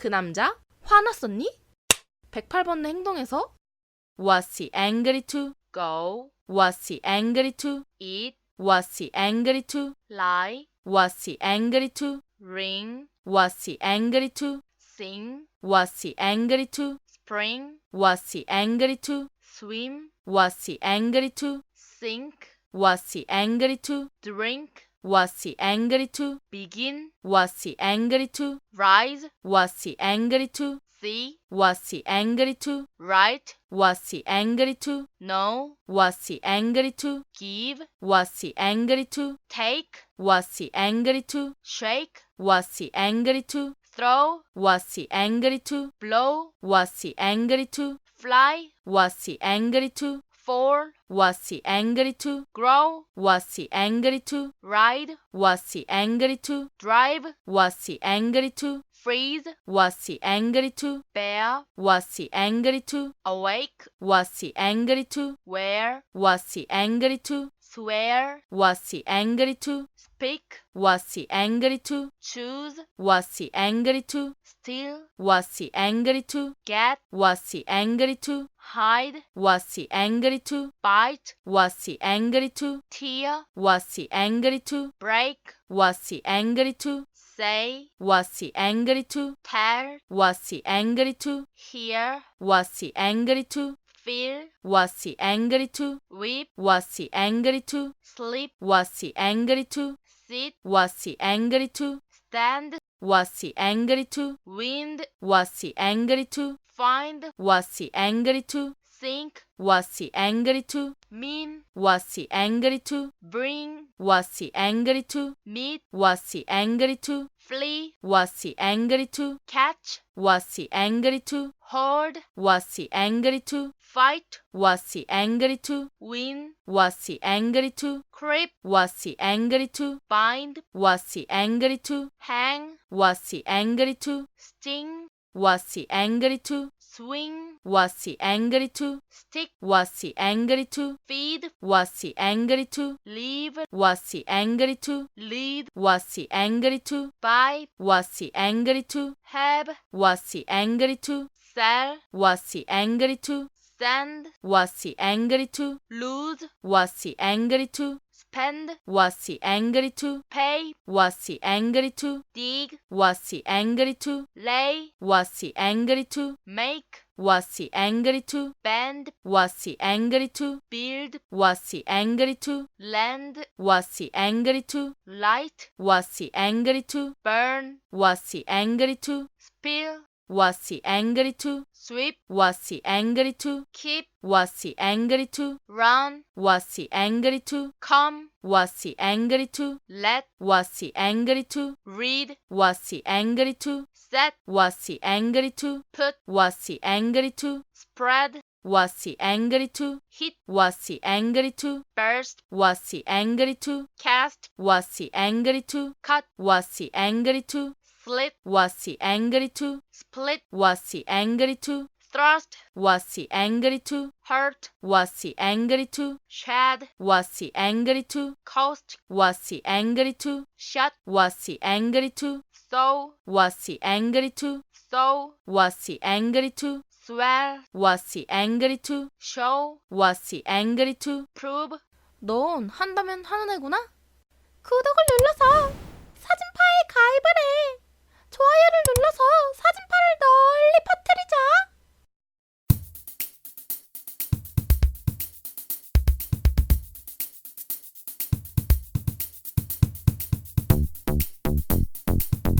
그 남자 화났었니? 108번의 행동에서 Was he angry to go, Was he angry to eat, Was he angry to lie, Was he angry to ring, Was he angry to sing, Was he angry to spring, Was he angry to swim, Was he angry to sink, Was he angry to drink, Was he angry to begin, Was he angry to rise, Was he angry to see, Was he angry to write, Was he angry to know, Was he angry to give, Was he angry to take, Was he angry to shake, Was he angry to throw, Was he angry to blow, Was he angry to fly, Was he angry to fall, Was he angry to grow, Was he angry to ride, Was he angry to drive, Was he angry to freeze, Was he angry to bear, Was he angry to awake, Was he angry to wear, Was he angry to swear, Was he angry to speak, Was he angry to choose, Was he angry to steal, Was he angry to get, Was he angry to hide, Was he angry to bite, Was he angry to tear, Was he angry to break, Was he angry to say, Was he angry to tell, Was he angry to hear, Was he angry to feel, Was he angry to weep, Was he angry to sleep, Was he angry to sit, Was he angry to stand, Was he angry to wind, Was he angry to find, Was he angry to think, Was he angry to mean, Was he angry to bring, Was he angry to meet, Was he angry to flee, Was he angry to catch, Was he angry to hold, Was he angry to fight, Was he angry to win, Was he angry to creep, Was he angry to bind, Was he angry to hang, Was he angry to sting, Was he angry to swing, Was he angry to stick, Was he angry to feed, Was he angry to leave, Was he angry to lead, Was he angry to buy, Was he angry to have, Was he angry to sell, Was he angry to send, Was he angry to lose, Was he angry to spend, Was he angry to pay, Was he angry to dig, Was he angry to lay, Was he angry to make, Was he angry to bend, Was he angry to build, Was he angry to lend, Was he angry to light, Was he angry to burn, Was he angry to spill, Was he angry to sweep, Was he angry to keep, Was he angry to run, Was he angry to come, Was he angry to let, Was he angry to read, Was he angry to set, Was he angry to put, Was he angry to spread, Was he angry to hit, Was he angry to burst, Was he angry to cast, Was he angry to cut, Was he angry to slit, Was he angry to split, Was he angry to thrust, Was he angry to hurt, Was he angry to shed, Was he angry to coast, Was he angry to shut, Was he angry to sow, Was he angry to sow, Was he angry to swell, Was he angry to show, Was he angry to prove, 넌 한다면 하는 애구나? 구독을 눌러서